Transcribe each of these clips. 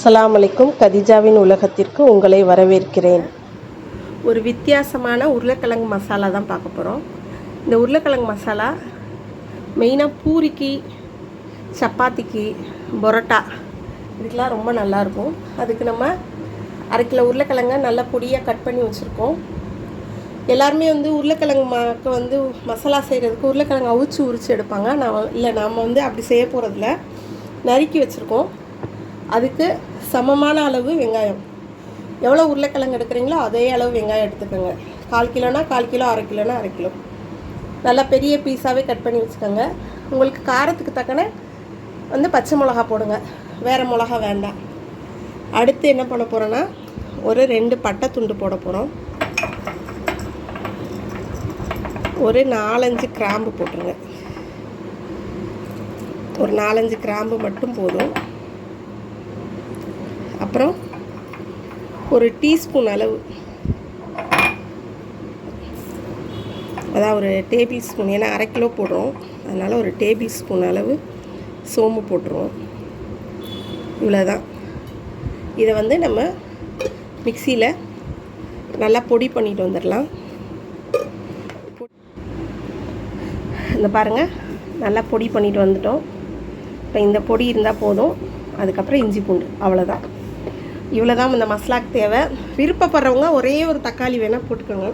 அஸ்ஸலாமு அலைக்கும். கதிஜாவின் உலகத்திற்கு உங்களை வரவேற்கிறேன். ஒரு வித்தியாசமான உருளைக்கிழங்கு மசாலா தான் பார்க்க போகிறோம் இந்த உருளைக்கிழங்கு மசாலா மெயினாக பூரிக்கு சப்பாத்திக்கு பொரோட்டா இதுக்கெலாம் ரொம்ப நல்லாயிருக்கும் அதுக்கு நம்ம அரை கிலோ உருளைக்கிழங்க நல்லா பொடியாக கட் பண்ணி வச்சுருக்கோம். எல்லாருமே வந்து உருளைக்கிழங்கு மாக்கு வந்து மசாலா செய்கிறதுக்கு உருளைக்கிழங்கு அவிச்சு உரிச்சு எடுப்பாங்க. நான் இல்லை நாம் வந்து அப்படி செய்ய போகிறதில்ல நறுக்கி வச்சுருக்கோம். அதுக்கு சமமான அளவு வெங்காயம். எவ்வளோ உருளைக்கிழங்கு எடுக்கிறீங்களோ அதே அளவு வெங்காயம் எடுத்துக்கோங்க. கால் கிலோனா கால் கிலோ அரை கிலோனா அரை கிலோ. நல்லா பெரிய பீஸாகவே கட் பண்ணி வச்சுக்கோங்க. உங்களுக்கு காரத்துக்கு தக்கன வந்து பச்சை மிளகா போடுங்க. வேறு மிளகா வேண்டாம். அடுத்து என்ன பண்ண போகிறோன்னா ஒரு ரெண்டு பட்டை துண்டு போட போகிறோம் ஒரு நாலஞ்சு கிராம்பு போட்டுருங்க. ஒரு நாலஞ்சு கிராம்பு மட்டும் போதும். அப்புறம் ஒரு டீஸ்பூன் அளவு. அதான் ஒரு டேபிள் ஸ்பூன் ஏன்னா அரை கிலோ போடுறோம். அதனால் ஒரு டேபிள் ஸ்பூன் அளவு சோம்பு போட்டுருவோம். இவ்வளோதான் இதை வந்து நம்ம மிக்சியில் நல்லா பொடி பண்ணிட்டு வந்துடலாம். இந்த பாருங்கள் நல்லா பொடி பண்ணிட்டு வந்துட்டோம். இப்போ இந்த பொடி இருந்தால் போதும். அதுக்கப்புறம் இஞ்சி பூண்டு அவ்வளோதான் இவ்வளோ தான் இந்த மசாலாக்கு தேவை. விருப்பப்படுறவங்க ஒரே ஒரு தக்காளி வேணால் போட்டுக்கோங்க.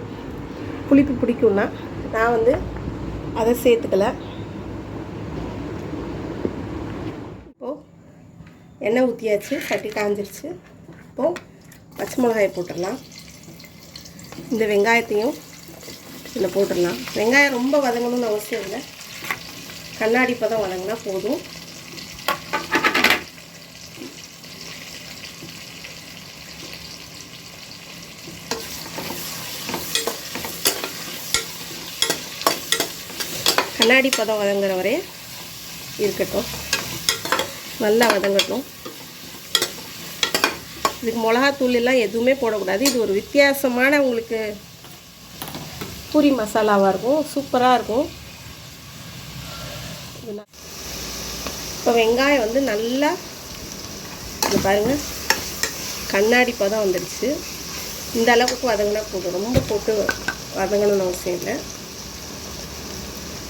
புளிப்பு பிடிக்கும்னா நான் வந்து அதை சேர்த்துக்கல. இப்போது எண்ணெய் ஊற்றியாச்சு சட்டி காஞ்சிருச்சு. இப்போது பச்சை மிளகாயை போட்டுடலாம். இந்த வெங்காயத்தையும் இதில் போட்டுடலாம். வெங்காயம் ரொம்ப வதங்கணும்னு அவசியம் இல்லை. கண்ணாடி பதம் வதங்கினா போதும். கண்ணாடி பதம் வதங்குற வரைய இருக்கட்டும். நல்லா வதங்கட்டும். இதுக்கு மிளகாத்தூள் எல்லாம் எதுவுமே போடக்கூடாது. இது ஒரு வித்தியாசமான உங்களுக்கு பூரி மசாலாவாக இருக்கும். சூப்பராக இருக்கும். இப்போ வெங்காயம் வந்து நல்லா இது பாருங்கள் கண்ணாடி பதம் வந்துடுச்சு. இந்த அளவுக்கு வதங்கினா போதும். ரொம்ப போட்டு வதங்கணும்னு அவசியம் இல்லை.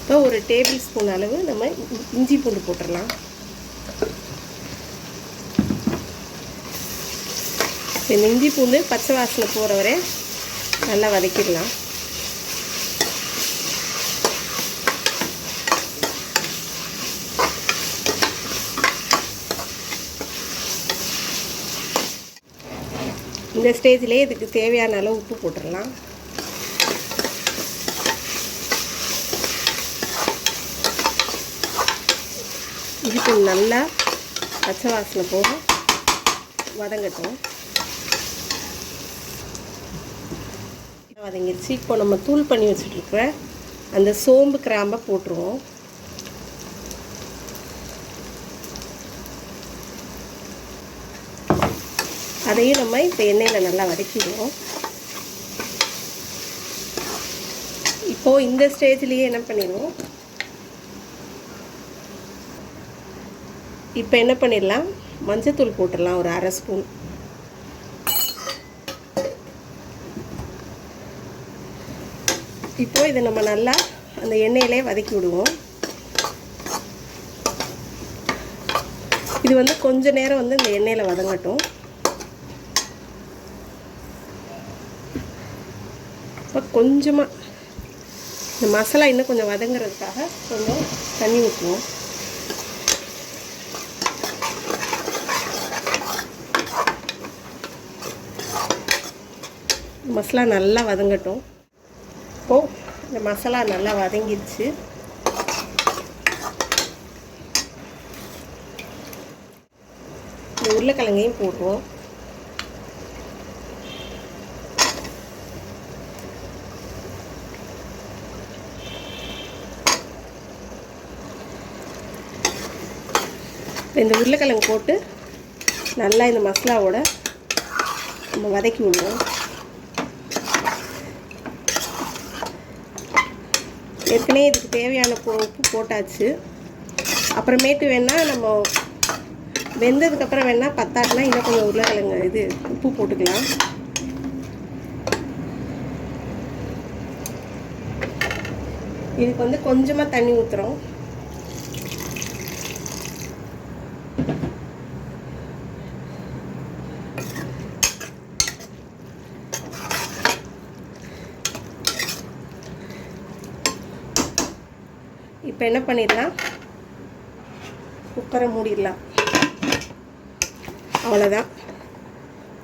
இப்போ ஒரு டேபிள் ஸ்பூன் அளவு நம்ம இஞ்சி பூண்டு போட்டுடலாம். இந்த இஞ்சி பூண்டு பச்சை வாசனை போகிற வரை நல்லா வதக்கிடலாம். இந்த ஸ்டேஜ்லேயே இதுக்கு தேவையான அளவு உப்பு போட்டுடலாம். இதுக்கு நல்லா பச்சை வாசனை போக வதங்கட்டும். வதங்கிடுச்சு இப்போ நம்ம தூள் பண்ணி வச்சுட்ருக்குற அந்த சோம்பு கிராம்பை போட்டுருவோம். அதையும் நம்ம இப்போ எண்ணெயில் நல்லா வதக்கிடுவோம். இப்போது இந்த ஸ்டேஜ்லேயே என்ன பண்ணிடுவோம்? இப்போ என்ன பண்ணிடலாம்? மஞ்சத்தூள் போட்டுடலாம் ஒரு அரை ஸ்பூன். இப்போ இதை நம்ம நல்லா அந்த எண்ணெயிலே வதக்கி விடுவோம். இது வந்து கொஞ்ச நேரம் வந்து இந்த எண்ணெயில் வதங்கட்டும். இப்போ கொஞ்சமாக இந்த மசாலா இன்னும் கொஞ்சம் வதங்குறதுக்காக கொஞ்சம் தண்ணி ஊற்றுவோம் மசாலா நல்லா வதங்கட்டும். இப்போது இந்த மசாலா நல்லா வதங்கிடுச்சு. இந்த உருளைக்கிழங்கையும் போடுவோம். இப்போ இந்த உருளைக்கிழங்கு போட்டு நல்லா இந்த மசாலாவோட நம்ம வதக்கி விடுவோம். ஏற்கனவே இதுக்கு தேவையான போ உப்பு போட்டாச்சு. அப்புறமேட்டு வேணால் நம்ம வெந்ததுக்கப்புறம் வேணால் பத்தாட்டினா இன்னும் கொஞ்சம் உருளைக்கிழங்கு இது உப்பு போட்டுக்கலாம். இதுக்கு வந்து கொஞ்சமாக தண்ணி ஊற்றுறோம் இப்போ என்ன பண்ணிடலாம்? குக்கரை மூடிடலாம். அவ்வளோதான்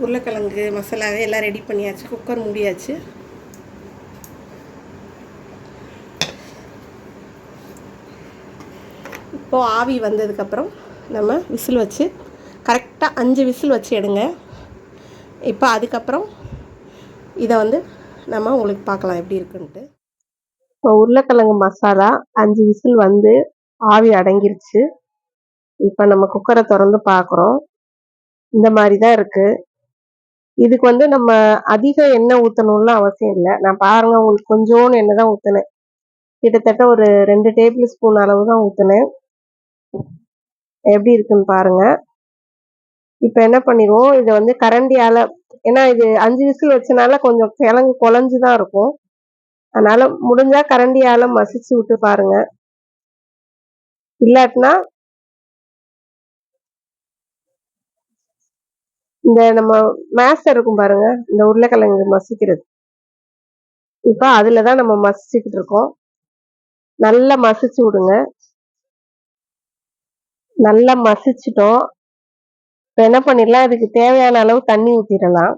உருளைக்கிழங்கு மசாலாவே எல்லாம் ரெடி பண்ணியாச்சு. குக்கர் மூடியாச்சு. இப்போது ஆவி வந்ததுக்கப்புறம் நம்ம விசில் வச்சு கரெக்டாக அஞ்சு விசில் வச்சு எடுங்க. இப்போ அதுக்கப்புறம் இதை வந்து நம்ம உங்களுக்கு பார்க்கலாம் எப்படி இருக்குன்ட்டு. இப்போ உருளைக்கிழங்கு மசாலா அஞ்சு விசில் வந்து ஆவி அடங்கிருச்சு. இப்போ நம்ம குக்கரை திறந்து பார்க்குறோம். இந்த மாதிரி தான் இருக்குது இதுக்கு வந்து நம்ம அதிக எண்ணெய் ஊற்றணும்லாம் அவசியம் இல்லை. நான் பாருங்க உங்களுக்கு கொஞ்சோன்னு எண்ணெய் தான் ஊற்றினேன் கிட்டத்தட்ட ஒரு ரெண்டு டேபிள் ஸ்பூன் அளவு தான் ஊற்றினேன் எப்படி இருக்குன்னு பாருங்கள் இப்போ என்ன பண்ணிடுவோம்? இதை வந்து கரண்டியால் ஏன்னா இது அஞ்சு விசில் வச்சனால கொஞ்சம் கிழங்கு குழஞ்சு தான் இருக்கும். அதனால முடிஞ்சா கரண்டியால மசிச்சு விட்டு பாருங்க. இல்லாட்டினா இந்த நம்ம மேச இருக்கும் பாருங்க இந்த உருளைக்கிழங்கு மசிக்கிறது. இப்போ அதில் தான் நம்ம மசிச்சுக்கிட்டு இருக்கோம். நல்லா மசிச்சு விடுங்க. நல்லா மசிச்சிட்டோம். இப்போ என்ன பண்ணிடலாம்? இதுக்கு தேவையான அளவு தண்ணி ஊற்றிடலாம்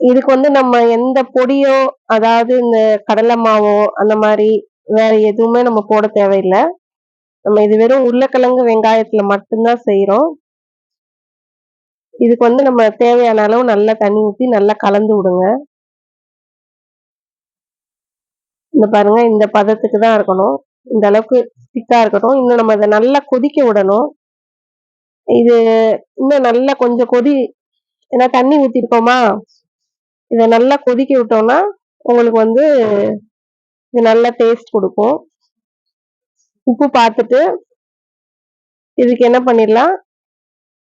இதுக்கு வந்து நம்ம எந்த பொடியோ அதாவது இந்த கடலை மாவோ அந்த மாதிரி வேற எதுவுமே நம்ம போட தேவையில்லை. நம்ம இது வெறும் உருளைக்கிழங்கு வெங்காயத்துல மட்டும்தான் செய்யறோம் இதுக்கு வந்து நம்ம தேவையான அளவு நல்லா தண்ணி ஊற்றி நல்லா கலந்து விடுங்க. இந்த பாருங்க இந்த பதத்துக்கு தான் இருக்கணும். இந்த அளவுக்கு திக்கா இருக்கட்டும். இன்னும் நம்ம இதை நல்லா கொதிக்க விடணும். இது இன்னும் நல்லா கொஞ்சம் கொதி ஏன்னா தண்ணி ஊற்றிருக்கோமா இதை நல்லா கொதிக்க விட்டோம்னா உங்களுக்கு வந்து இது நல்லா டேஸ்ட் கொடுக்கும். உப்பு பார்த்துட்டு இதுக்கு என்ன பண்ணிடலாம்?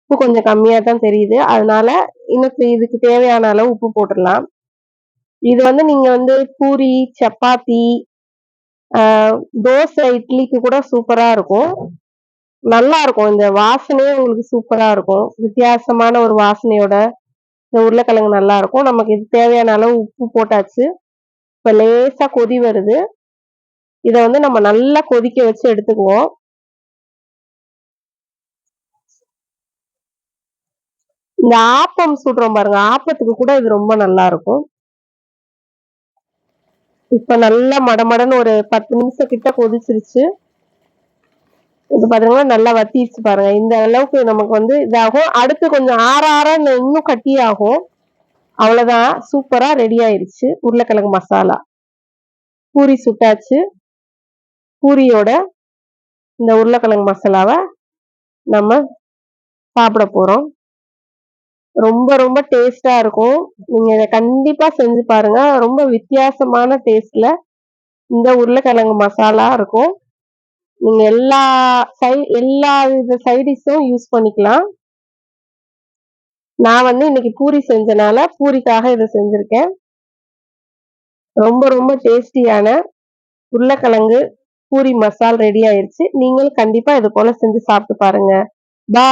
உப்பு கொஞ்சம் கம்மியாக தான் தெரியுது. அதனால இன்னும் இதுக்கு தேவையான அளவு உப்பு போட்டுடலாம். இது வந்து நீங்கள் வந்து பூரி சப்பாத்தி தோசை இட்லிக்கு கூட சூப்பராக இருக்கும். நல்லா இருக்கும். இந்த வாசனையே உங்களுக்கு சூப்பராக இருக்கும். வித்தியாசமான ஒரு வாசனையோட இந்த உருளைக்கிழங்கு நல்லா இருக்கும் நமக்கு இது தேவையான அளவு உப்பு போட்டாச்சு. இப்போ லேசாக கொதி வருது. இதை வந்து நம்ம நல்லா கொதிக்க வச்சு எடுத்துக்குவோம். இந்த ஆப்பம் சுடுறோம் பாருங்க. ஆப்பத்துக்கு கூட இது ரொம்ப நல்லா இருக்கும் இப்ப நல்லா மடமடன்னு ஒரு பத்து நிமிஷம் கிட்ட கொதிச்சிருச்சு. இது பாத்தீங்கன்னா நல்லா வத்திடுச்சு பாருங்க. இந்த அளவுக்கு நமக்கு வந்து இதாகும். அடுத்து கொஞ்சம் ஆற ஆற இன்னும் கட்டி ஆகும் அவ்வளவுதான் சூப்பரா ரெடி ஆயிருச்சு. உருளைக்கிழங்கு மசாலா. பூரி சுட்டாச்சு. பூரியோட இந்த உருளைக்கிழங்கு மசாலாவை நம்ம சாப்பிட போறோம். ரொம்ப ரொம்ப டேஸ்டா இருக்கும். நீங்க இதை கண்டிப்பா செஞ்சு பாருங்க. ரொம்ப வித்தியாசமான டேஸ்ட்ல இந்த உருளைக்கிழங்கு மசாலா இருக்கும். நீங்க எல்லா சை எல்லா வித சைடிஷும் யூஸ் பண்ணிக்கலாம். நான் வந்து இன்னைக்கு பூரி செஞ்சனால பூரிக்காக இதை செஞ்சிருக்கேன். ரொம்ப ரொம்ப டேஸ்டியான உருளைக்கிழங்கு பூரி மசால் ரெடி ஆயிருச்சு. நீங்களும் கண்டிப்பா இது போல செஞ்சு சாப்பிட்டு பாருங்க. பா